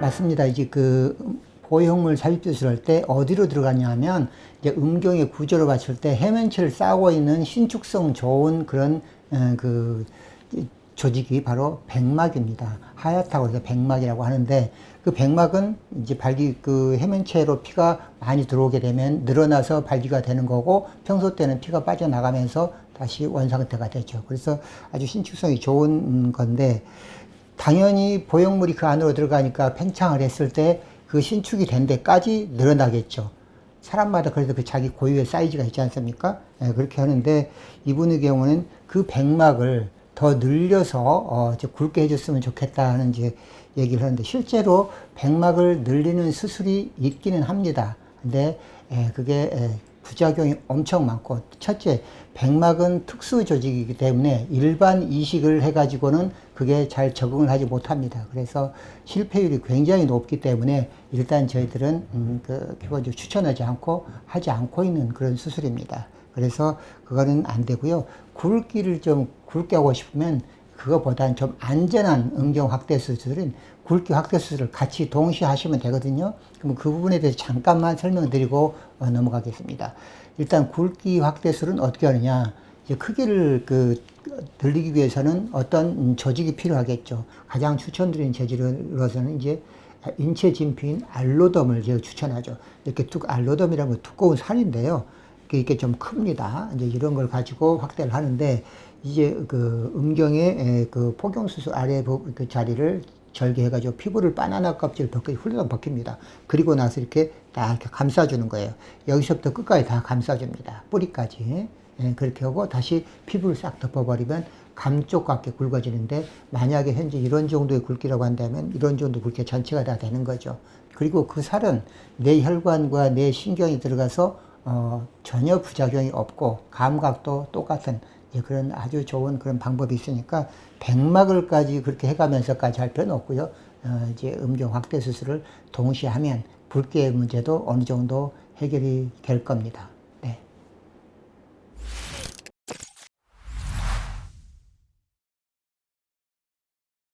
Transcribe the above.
맞습니다. 이제 그 보형물 삽입 수술할 때 어디로 들어가냐 하면 이제 음경의 구조로 봤을 때 해면체를 싸고 있는 신축성 좋은 그런 어, 그 조직이 바로 백막입니다. 하얗다고 해서 백막이라고 하는데 그 백막은 이제 발기 그 해면체로 피가 많이 들어오게 되면 늘어나서 발기가 되는 거고 평소 때는 피가 빠져나가면서 다시 원상태가 되죠. 그래서 아주 신축성이 좋은 건데 당연히 보형물이 그 안으로 들어가니까 팽창을 했을 때 그 신축이 된 데까지 늘어나겠죠. 사람마다 그래도 그 자기 고유의 사이즈가 있지 않습니까? 예, 그렇게 하는데 이분의 경우는 그 백막을 더 늘려서 어, 이제 굵게 해줬으면 좋겠다는 이제 얘기를 하는데 실제로 백막을 늘리는 수술이 있기는 합니다. 근데 예, 그게 예, 부작용이 엄청 많고 첫째 백막은 특수 조직이기 때문에 일반 이식을 해가지고는 그게 잘 적응을 하지 못합니다. 그래서 실패율이 굉장히 높기 때문에 일단 저희들은 음, 그 기본적으로 추천하지 않고 하지 않고 있는 그런 수술입니다. 그래서 그거는 안 되고요. 굵기를 좀 굵게 하고 싶으면 그거보다는 좀 안전한 음경 확대 수술은 굵기 확대 수술을 같이 동시에 하시면 되거든요. 그럼 그 부분에 대해서 잠깐만 설명드리고 어, 넘어가겠습니다. 일단 굵기 확대 수술은 어떻게 하느냐? 이제 크기를 그 늘리기 위해서는 어떤 조직이 필요하겠죠. 가장 추천드리는 재질로서는 이제 인체 진피인 알로덤을 제가 추천하죠. 이렇게 건 두꺼운 살인데요. 이게 좀 큽니다. 이제 이런 걸 가지고 확대를 하는데 이제 그 음경의 그 포경 수술 아래 그 자리를 절개해가지고 피부를 바나나 껍질 벗기 훌륭 벗깁니다. 그리고 나서 이렇게 딱 이렇게 감싸주는 거예요. 여기서부터 끝까지 다 감싸줍니다. 뿌리까지. 예, 그렇게 하고 다시 피부를 싹 덮어버리면 감쪽 같게 굵어지는데 만약에 현재 이런 정도의 굵기라고 한다면 이런 정도 굵기 전체가 다 되는 거죠. 그리고 그 살은 내 혈관과 내 신경이 들어가서 어, 전혀 부작용이 없고 감각도 똑같은 예, 그런 아주 좋은 그런 방법이 있으니까 백막을까지 그렇게 해가면서까지 할 필요는 없고요. 어, 이제 음경 확대 수술을 동시에 하면 붉기의 문제도 어느 정도 해결이 될 겁니다.